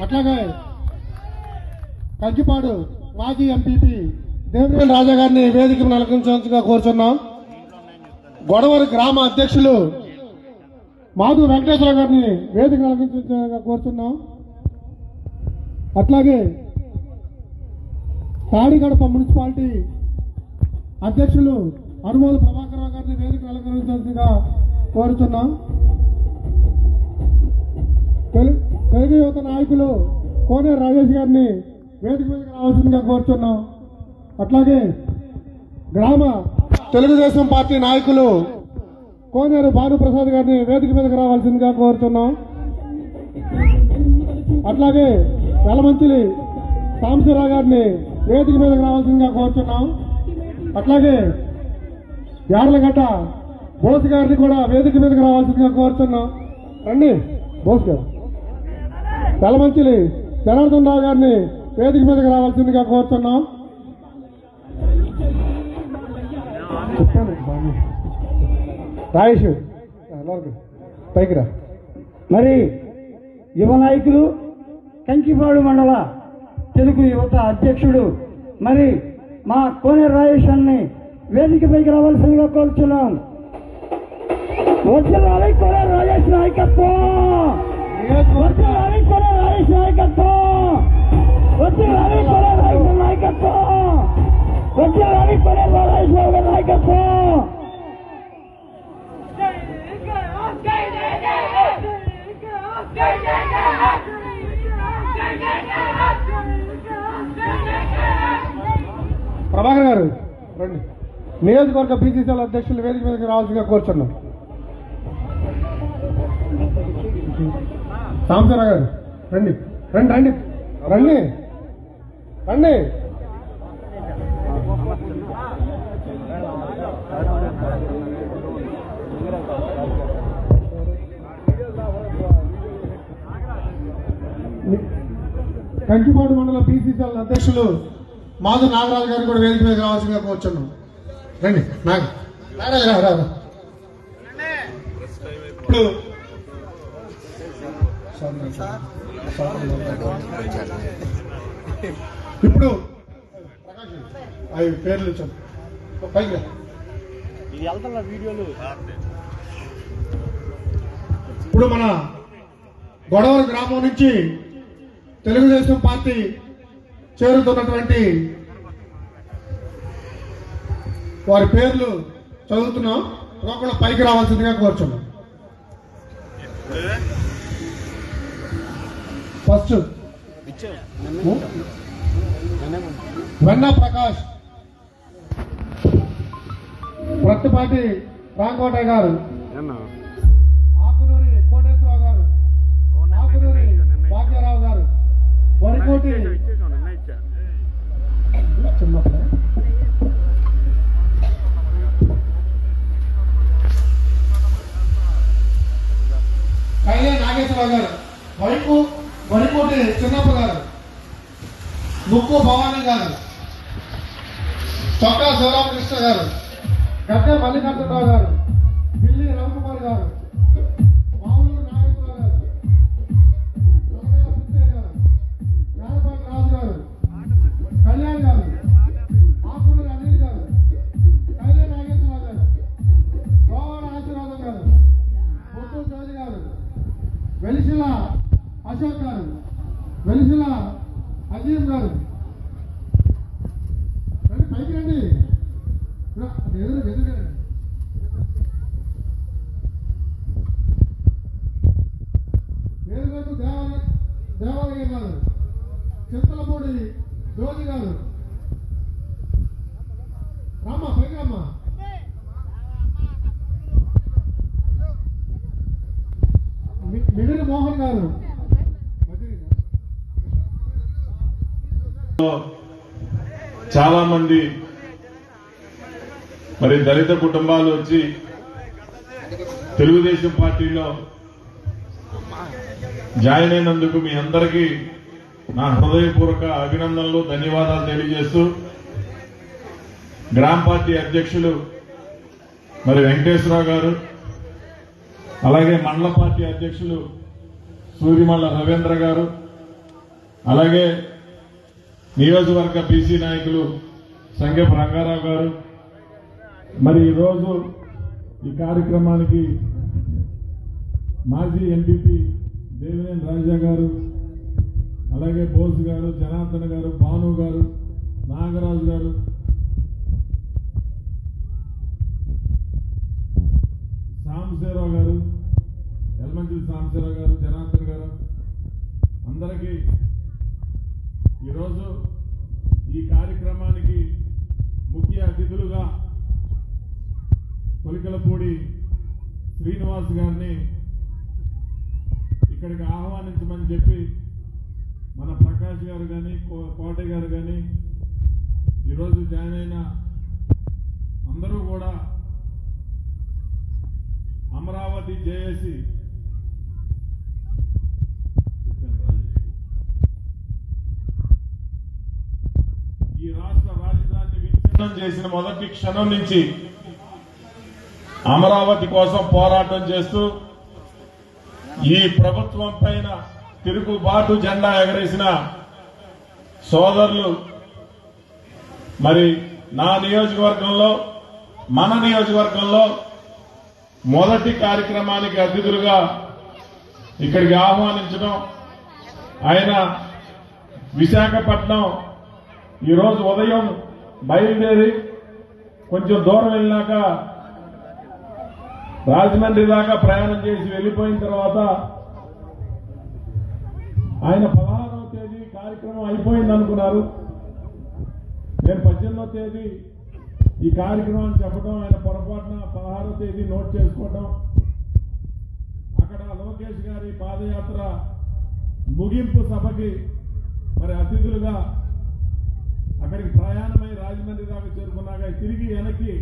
అట్లాగే కంకిపాడు మాజీ ఎంపీపీ దేవినేని రాజా గారిని వేదిక నలకరించాల్సిందిగా కోరుచున్నాం. గొడవరి గ్రామ అధ్యక్షులు మాధు వెంకటేశ్వర గారిని వేదిక నలకరించగా కోరుచున్నాం. అట్లాగే తాడిగడప మున్సిపాలిటీ అధ్యక్షులు అనుమోలు ప్రభాకర్ గారిని వేదిక అలంకరించాల్సిందిగా కోరుతున్నాం నాయకులు కోనేరు రాజేష్ గారిని వేదిక మీదకి రావాల్సిందిగా కోరుతున్నాం. అట్లాగే గ్రామ తెలుగుదేశం పార్టీ నాయకులు కోనేరు భానుప్రసాద్ గారిని వేదిక మీదకి రావాల్సిందిగా కోరుతున్నాం. అట్లాగే వెలమంచిలి సాంబశివరావు గారిని వేదిక మీదకి రావాల్సిందిగా కోరుతున్నాం. అట్లాగే యార్లగడ్డ బోస్ గారిని కూడా వేదిక మీదకి రావాల్సిందిగా కోరుతున్నాం. రండి బోస్ గారు. తలమంచిలి జనార్దన్ రావు గారిని వేదిక మీదకి రావాల్సిందిగా కోరుతున్నాం. రాయేష్ పైకి రా. మరి యువ నాయకులు కంకిపాడు మండల తెలుగు యువత అధ్యక్షుడు మరి మా కోనేరు వేదిక వేదికపైకి రావాల్సిందిగా కోరుచున్నాం. వచ్చిన రాజేష్ నాయకత్వం! వచ్చిన రాజేష్ నాయకత్వం వచ్చిన కోనేరు రాజేష్ నాయకత్వం! వచ్చిన కోనేరు రాజేష్ నాయకత్వం! ప్రభాకర్ గారు రండి. నియోజకవర్గ బీసీసీ అధ్యక్షులు వేదిక మీదకి రావాల్సిందిగా కోరుచున్నాం. సాంబశివరావు గారు రండి. రండి రండి. రండి. రండి. కంకిపాడు మండల బీసీసీఎల్ అధ్యక్షులు మాధు నాగరాజు గారు కూడా వేదిక మీద రావాల్సిందిగా కోరుచున్నాం. రండి నాగ. ఇప్పుడు ఇప్పుడు అవి పేర్లు చెప్పు. పైకి రా. ఇప్పుడు మన గొడవల గ్రామం నుంచి తెలుగుదేశం పార్టీ చేరుతున్నటువంటి వారి పేర్లు చదువుతున్నాం. ఒక్కొక్కరు పైకి రావాల్సిందిగా కోరుచున్నాం. ఫస్ట్. వెన్న ప్రకాష్. ప్రత్తిపాటి రాంకోటయ్య గారు. ఆకునూరి కోటేశ్వరరావు గారు. ఆకునూరి భాగ్యరావు గారు. వరికోటి. చిన్నప్పుడే కైలే నాగేశ్వరరావు గారు. వరికు వరికోటి చిన్నప్ప గారు ముక్కు భవానీ గారు చొక్కా శివరామకృష్ణ గారు. గద్దె మల్లికార్జునరావు గారు. వేరుగట్టు దేవాలయ దేవాలయ గారు. చింతలపూడి జ్యోతి గారు. రామ్మ పైకి రామ్మా. మి- మోహన్ గారు. చాలా మంది మరి దళిత కుటుంబాలు వచ్చి తెలుగుదేశం పార్టీలో జాయిన్ అయినందుకు మీ అందరికీ నా హృదయపూర్వక అభినందనలు ధన్యవాదాలు తెలియజేస్తూ గ్రామ పార్టీ అధ్యక్షులు మరి వెంకటేశ్వరరావు గారు అలాగే మండల పార్టీ అధ్యక్షులు సూర్యమల్ల రవీంద్ర గారు అలాగే నియోజకవర్గ బీసీ నాయకులు సంగెపు రంగారావు గారు. మరి ఈరోజు ఈ కార్యక్రమానికి మాజీ ఎంపీపీ దేవినేని రాజా గారు అలాగే బోస్ గారు జనార్దన్ గారు భాను గారు నాగరాజు గారు. సాంబశివరావు గారు ఎల్మంచిలి సాంబశివరావు గారు జనార్దన్ గారు. అందరికీ ఈరోజు ఈ కార్యక్రమానికి ముఖ్య అతిథులుగా కొలికలపూడి శ్రీనివాస్ గారిని ఇక్కడికి ఆహ్వానించమని చెప్పి మన ప్రకాష్ గారు కానీ కోట గారు కానీ ఈరోజు జాయిన్ అయిన అందరూ కూడా అమరావతి జేఏసి ఈ రాష్ట్ర రాజధాని విచ్ఛిన్నం చేసిన మొదటి క్షణం నుంచి అమరావతి కోసం పోరాటం చేస్తూ ఈ ప్రభుత్వం పైన తిరుగుబాటు జెండా ఎగరేసిన సోదరులు మరి నా నియోజకవర్గంలో మన నియోజకవర్గంలో మొదటి కార్యక్రమానికి అతిథులుగా ఇక్కడికి ఆహ్వానించడం ఆయన విశాఖపట్నం ఈరోజు ఉదయం బయలుదేరి కొంచెం దూరం వెళ్ళినాక రాజమండ్రి దాకా ప్రయాణం చేసి వెళ్ళిపోయిన తర్వాత ఆయన పదహారవ తేదీ కార్యక్రమం అయిపోయింది అనుకున్నారు. నేను పద్దెనిమిదవ తేదీ ఈ కార్యక్రమం చెప్పడం ఆయన పొరపాటున పదహారవ తేదీ నోట్ చేసుకోవడం అక్కడ లోకేష్ గారి పాదయాత్ర ముగింపు సభకి మరి అతిథులుగా అక్కడికి ప్రయాణమై రాజమండ్రి దాకా చేరుకున్నాక తిరిగి వెనక్కి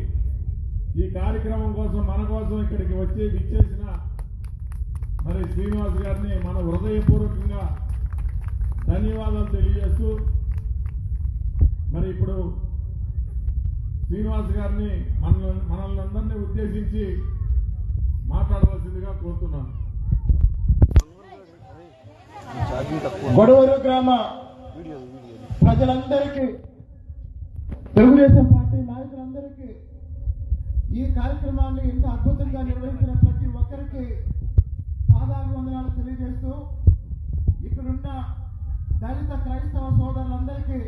ఈ కార్యక్రమం కోసం మన కోసం ఇక్కడికి వచ్చి విచ్చేసిన మరి శ్రీనివాస్ గారిని మన హృదయపూర్వకంగా ధన్యవాదాలు తెలియజేస్తూ మరి ఇప్పుడు శ్రీనివాస్ గారిని మన మనల్ని అందరినీ ఉద్దేశించి మాట్లాడవలసిందిగా కోరుతున్నాను. గొడవరు గ్రామ ప్రజలందరికీ తెలుగుదేశం పార్టీ నాయకులందరికీ ఈ కార్యక్రమాన్ని ఎంతో అద్భుతంగా నిర్వహించిన ప్రతి ఒక్కరికి పాదాభివందనాలు తెలియజేస్తూ ఇక్కడున్న దళిత క్రైస్తవ సోదరులందరికీ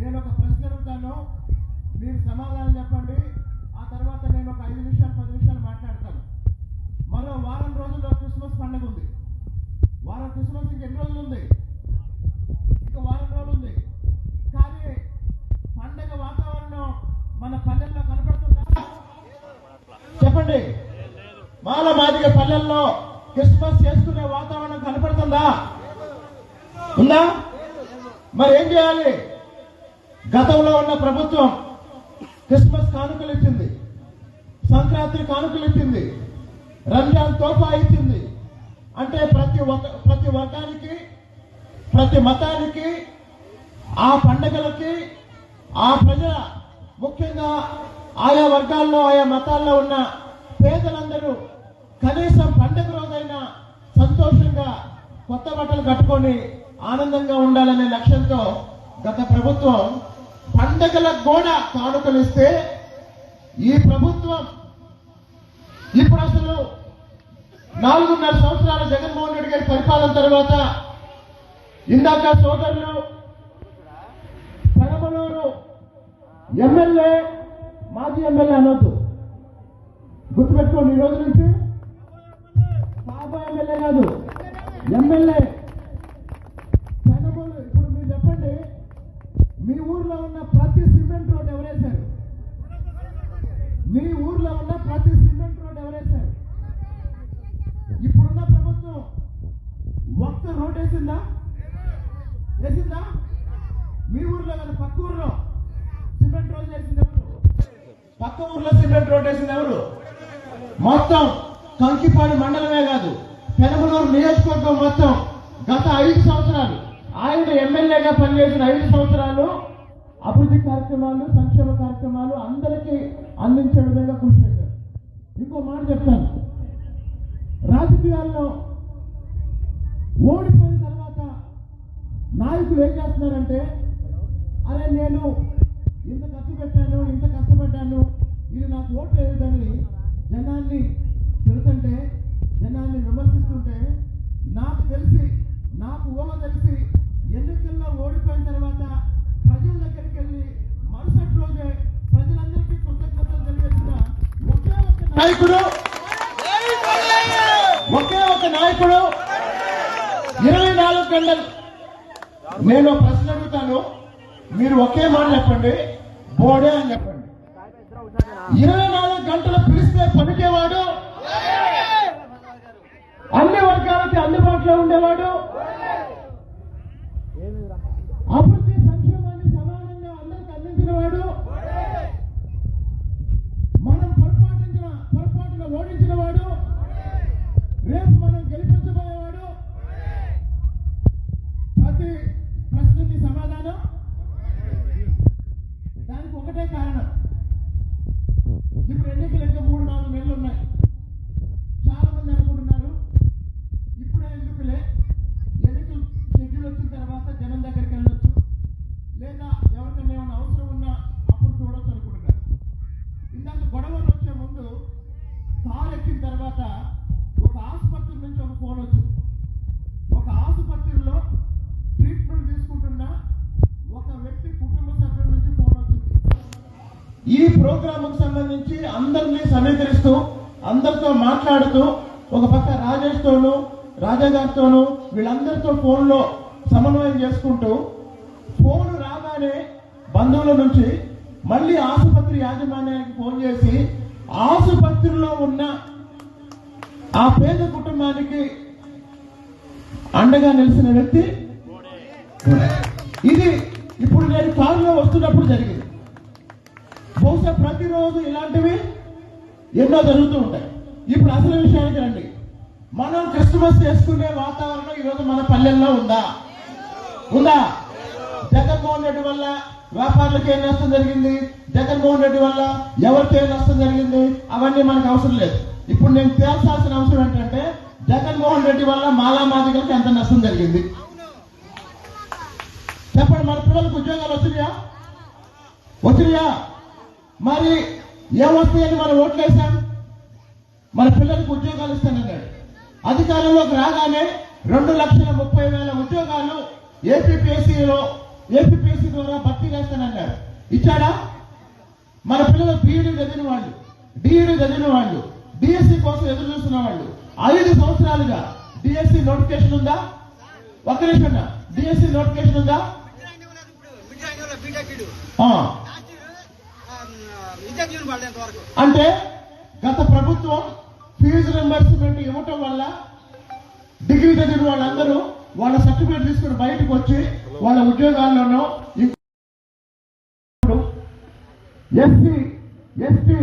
నేను ఒక ప్రశ్న అడుగుతాను. మీరు సమాధానం చెప్పండి. ఆ తర్వాత నేను ఒక ఐదు నిమిషాలు పది నిమిషాలు మాట్లాడతాను. మరో వారం రోజుల్లో క్రిస్మస్ పండుగ ఉంది. వారం క్రిస్మస్ ఇంక ఎన్ని రోజులు ఉంది? ఇంకా వారం రోజులు ఉంది. కానీ పండగ వాతావరణం మన పల్లెల్లో కనపడుతుందా చెప్పండి మాల మాదిగ పల్లెల్లో క్రిస్మస్ చేసుకునే వాతావరణం కనపడుతుందా? ఉందా? మరి ఏం చేయాలి? గతంలో ఉన్న ప్రభుత్వం క్రిస్మస్ కానుకలు ఇచ్చింది. సంక్రాంతి కానుకలు ఇచ్చింది. రంజాన్ తోఫా ఇచ్చింది. అంటే ప్రతి ఒక్క ప్రతి వర్గానికి ప్రతి మతానికి ఆ పండగలకి ఆ ప్రజల ముఖ్యంగా ఆయా వర్గాల్లో ఆయా మతాల్లో ఉన్న పేదలందరూ కనీసం పండుగ రోజైనా సంతోషంగా కొత్త బట్టలు కట్టుకొని ఆనందంగా ఉండాలనే లక్ష్యంతో గత ప్రభుత్వం పండగలకు కూడా కానుకలు ఇస్తే ఈ ప్రభుత్వం ఇప్పుడు అసలు నాలుగున్నర సంవత్సరాల జగన్మోహన్ రెడ్డి గారి పరిపాలన తర్వాత ఇందాక సోదరులు పెరమలూరు ఎమ్మెల్యే మాజీ ఎమ్మెల్యే అనొద్దు. గుర్తుపెట్టుకోండి ఈ రోజు నుంచి. ఎమ్మెల్యే కాదు. ఎమ్మెల్యే. పెనమూరు ఇప్పుడు మీరు చెప్పండి మీ ఊర్లో ఉన్న ప్రతి సిమెంట్ రోడ్ ఎవరేశారు? మీ ఊర్లో ఉన్న ప్రతి సిమెంట్ రోడ్ ఎవరేశారు? ఇప్పుడున్న ప్రభుత్వం ఒక్క రోడ్ వేసిందా? వేసిందా? మీ ఊర్లో కదా పక్క ఊర్లో. సిమెంట్ రోడ్ వేసింది ఎవరు? పక్క ఊర్లో సిమెంట్ రోడ్ వేసింది ఎవరు? మొత్తం కంకిపాడు మండలమే కాదు. పెనమలూరు నియోజకవర్గం మొత్తం గత ఐదు సంవత్సరాలు ఆయన ఎమ్మెల్యేగా పనిచేసిన ఐదు సంవత్సరాలు అభివృద్ధి కార్యక్రమాలు సంక్షేమ కార్యక్రమాలు అందరికీ అందించే విధంగా కృషి చేశారు. ఇంకో మాట చెప్తాను. రాజకీయాల్లో ఓడిపోయిన తర్వాత నాయకులు ఏం చేస్తున్నారంటే అరే నేను ఇంత ఖర్చు పెట్టాను ఇంత కష్టపడ్డాను ఇది నాకు ఓట్లు వేయదని జనాన్ని తిడుతుంటే జనాన్ని విమర్శిస్తుంటే నాకు తెలిసి నాకు ఊహ తెలిసి ఎన్నికల్లో ఓడిపోయిన తర్వాత ప్రజల దగ్గరికి వెళ్ళి మరుసటి రోజే ప్రజలందరికీ కృతజ్ఞతలు తెలియజేసిన ఒకే ఒక నాయకుడు. ఒకే ఒక నాయకుడు. ఇరవై నాలుగు గంటలు. నేను ప్రశ్న అడుగుతాను. మీరు ఒకే మాట చెప్పండి. బోడే అని చెప్పండి. ఇరవై నాలుగు గంటలు పిలిస్తే ಮಾಡು అందరితో మాట్లాడుతూ ఒక పక్క రాజేష్ తోను రాజా గారితోను వీళ్ళందరితో ఫోన్లో సమన్వయం చేసుకుంటూ ఫోన్ రాగానే బంధువుల నుంచి మళ్ళీ ఆసుపత్రి యాజమాన్యానికి ఫోన్ చేసి ఆసుపత్రిలో ఉన్న ఆ పేద కుటుంబానికి అండగా నిలిచిన వ్యక్తి ఇది ఇప్పుడు నేను కారులో వస్తున్నప్పుడు జరిగింది. బహుశా ప్రతిరోజు ఇలాంటివి ఎన్నో జరుగుతూ ఉంటాయి. ఇప్పుడు అసలు విషయానికి రండి. మనం క్రిస్మస్ చేసుకునే వాతావరణం ఈరోజు మన పల్లెల్లో ఉందా? ఉందా? జగన్మోహన్ రెడ్డి వల్ల వ్యాపారులకు ఏం నష్టం జరిగింది? జగన్మోహన్ రెడ్డి వల్ల ఎవరికి ఏం నష్టం జరిగింది? అవన్నీ మనకు అవసరం లేదు. ఇప్పుడు నేను తేల్చాల్సిన అవసరం ఏంటంటే జగన్మోహన్ రెడ్డి వల్ల మాలా మాదిగలకు ఎంత నష్టం జరిగింది? చెప్పండి మన పిల్లలకు ఉద్యోగాలు వచ్చినాయా? వచ్చినాయా? మరి ఏమొస్తాయని మనం ఓట్లేసాం? మన పిల్లలకు ఉద్యోగాలు ఇస్తానన్నాడు. అధికారంలోకి రాగానే రెండు లక్షల ముప్పై వేల ఉద్యోగాలు ఏపీపీఎస్సీలో ఏపీపీఎస్సీ ద్వారా భర్తీ చేస్తానన్నాడు. ఇచ్చాడా? మన పిల్లలు బీఈడీ చదివిన వాళ్ళు డిఈడి చదివిన వాళ్ళు డిఎస్సి కోసం ఎదురు చూస్తున్న వాళ్ళు ఐదు సంవత్సరాలుగా డిఎస్సి నోటిఫికేషన్ ఉందా? ఒక్క నిమిషం డిఎస్సి నోటిఫికేషన్ ఉందా. అంటే గత ప్రభుత్వం ఫీజు రింబర్స్మెంట్ ఇవ్వటం వల్ల డిగ్రీ చదివిన వాళ్ళందరూ వాళ్ళ సర్టిఫికేట్ తీసుకుని బయటకు వచ్చి వాళ్ళ ఉద్యోగాల్లోనూ ఎస్సీ ఎస్టీ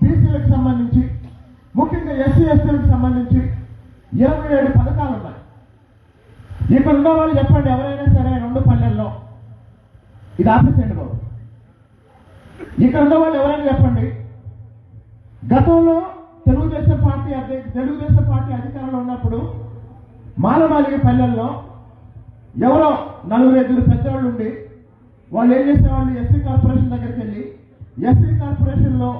బీసీలకు సంబంధించి ముఖ్యంగా ఎస్సీ ఎస్టీలకు సంబంధించి ఇరవై ఏడు పథకాలు ఉన్నాయి. ఇక్కడ ఉన్న వాళ్ళు చెప్పండి ఎవరైనా సరే రెండు పల్లెల్లో. ఇది ఆపేసేయండి బాబు. ఇక్కడ ఉన్న వాళ్ళు ఎవరైనా చెప్పండి గతంలో తెలుగుదేశం పార్టీ అధ్యక్ష తెలుగుదేశం పార్టీ అధికారంలో ఉన్నప్పుడు మాలమాలిగ పల్లెల్లో ఎవరో నలుగురు ఐదుగురు పెద్దవాళ్ళు ఉండి వాళ్ళు ఏం చేసేవాళ్ళు? ఎస్సీ కార్పొరేషన్ దగ్గరికి వెళ్ళి ఎస్సీ కార్పొరేషన్లో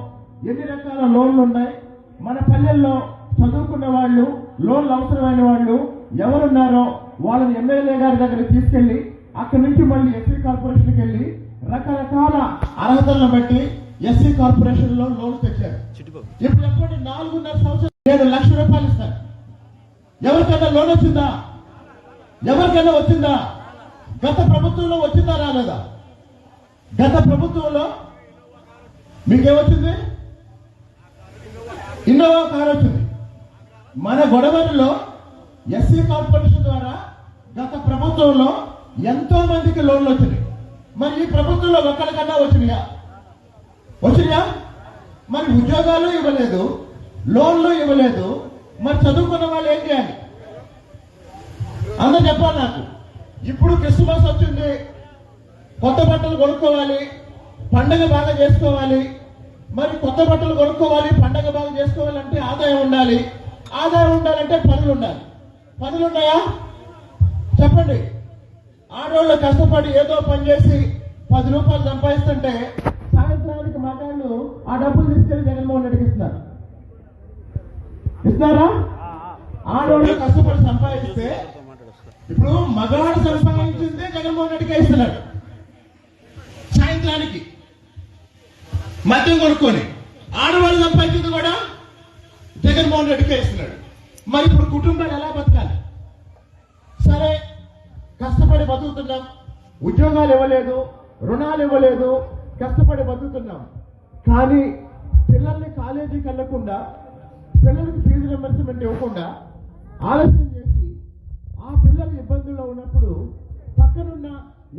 ఎన్ని రకాల లోన్లు ఉన్నాయి? మన పల్లెల్లో చదువుకున్న వాళ్ళు లోన్లు అవసరమైన వాళ్ళు ఎవరున్నారో వాళ్ళని ఎమ్మెల్యే గారి దగ్గరికి తీసుకెళ్ళి అక్కడి నుంచి మళ్ళీ ఎస్సీ కార్పొరేషన్కి వెళ్ళి రకరకాల అర్హతలను బట్టి ఎస్సీ కార్పొరేషన్లో లోన్ తెచ్చారు ఇప్పుడు చెప్పండి నాలుగున్నర సంవత్సరం ఏడు లక్షల రూపాయలు ఇస్తారు. ఎవరికైనా లోన్ వచ్చిందా? ఎవరికైనా వచ్చిందా? గత ప్రభుత్వంలో వచ్చిందా రాలేదా? గత ప్రభుత్వంలో మీకేమొచ్చింది? ఇన్నోవా కార్ వచ్చింది. మన గొడవల్లో ఎస్సీ కార్పొరేషన్ ద్వారా గత ప్రభుత్వంలో ఎంతో మందికి లోన్లు వచ్చినాయి. మరి ఈ ప్రభుత్వంలో ఒక్కడికన్నా వచ్చినాయా? వచ్చినా మరి ఉద్యోగాలు ఇవ్వలేదు లోన్లు ఇవ్వలేదు మరి చదువుకున్న వాళ్ళు ఏం చేయాలి? అందరూ చెప్పాలి నాకు. ఇప్పుడు క్రిస్మస్ వచ్చింది కొత్త బట్టలు కొనుక్కోవాలి పండగ బాగా చేసుకోవాలి. మరి కొత్త బట్టలు కొనుక్కోవాలి పండగ బాగా చేసుకోవాలంటే ఆదాయం ఉండాలి. ఆదాయం ఉండాలంటే పనులు ఉండాలి. పనులు ఉన్నాయా? చెప్పండి. ఆడవాళ్ళు కష్టపడి ఏదో పని చేసి పది రూపాయలు సంపాదిస్తుంటే సాయంత్రానికి ఆ డబ్బులు తీసుకెళ్ళి జగన్మోహన్ రెడ్డికి ఇస్తున్నారు. ఇస్తున్నారా? ఆడవాళ్ళు కష్టపడి సంపాదిస్తే ఇప్పుడు మగవాడు సంపాదించిందే జగన్మోహన్ రెడ్డికి ఇస్తున్నాడు సాయంత్రానికి మద్యం కొనుక్కొని ఆడవాళ్ళు సంపాదించింది కూడా జగన్మోహన్ రెడ్డికే ఇస్తున్నాడు మరి ఇప్పుడు కుటుంబాలు ఎలా బతకాలి? సరే కష్టపడి బతుకుతున్నాం. ఉద్యోగాలు ఇవ్వలేదు రుణాలు ఇవ్వలేదు కష్టపడి బతుకుతున్నాం. కానీ పిల్లల్ని కాలేజీకి వెళ్ళకుండా పిల్లలకి ఫీజు రింబర్స్మెంట్ ఇవ్వకుండా ఆలస్యం చేసి ఆ పిల్లలు ఇబ్బందుల్లో ఉన్నప్పుడు పక్కనున్న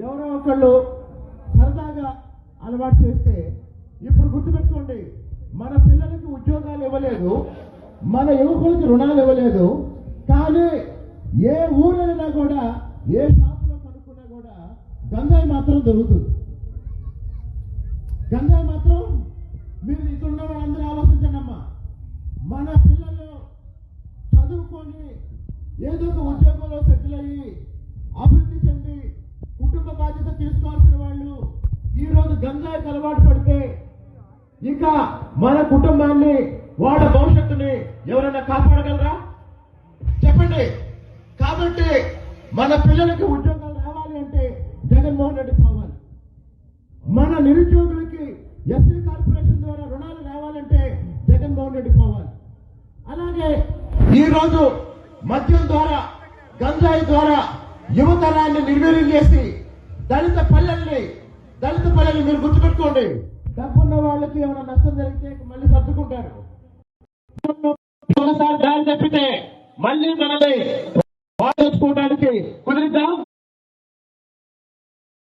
ఎవరో ఒకళ్ళు సరదాగా అలవాటు చేస్తే ఇప్పుడు గుర్తుపెట్టుకోండి మన పిల్లలకి ఉద్యోగాలు ఇవ్వలేదు మన యువకులకి రుణాలు ఇవ్వలేదు కానీ ఏ ఊరైనా కూడా ఏ షాపులో కనుక్కున్నా కూడా గంజాయి మాత్రం దొరుకుతుంది. గంజాయి మాత్రం మీరు ఇక్కడ ఉన్న వాళ్ళందరూ ఆలోచించండి అమ్మా మన పిల్లలు చదువుకొని ఏదో ఒక ఉద్యోగంలో సెటిల్ అయ్యి అభివృద్ధి చెంది కుటుంబ బాధ్యత తీసుకోవాల్సిన వాళ్ళు ఈ రోజు గంజాయికి అలవాటు పడితే ఇక మన కుటుంబాన్ని వాళ్ళ భవిష్యత్తుని ఎవరైనా కాపాడగలరా? చెప్పండి. కాబట్టి మన పిల్లలకి ఉద్యోగాలు రావాలి అంటే జగన్మోహన్ రెడ్డి కావాలి. మన నిరుద్యోగులకి ఎస్సీ కార్పొరేషన్ ద్వారా రుణాలు రావాలంటే జగన్మోహన్ రెడ్డి పోవాలి అలాగే ఈ రోజు మద్యం ద్వారా గంజాయి ద్వారా యువతరాన్ని నిర్వీర్యం చేసి దళిత పల్లెల్ని దళిత పల్లెల్ని మీరు గుర్తుపెట్టుకోండి. డబ్బున్న వాళ్ళకి ఏమైనా నష్టం జరిగితే మళ్ళీ సర్దుకుంటారు. ఒకసారి దారి తప్పితే మళ్ళీ మనల్ని వాడుకోవడానికి కుదిరిద్దాం?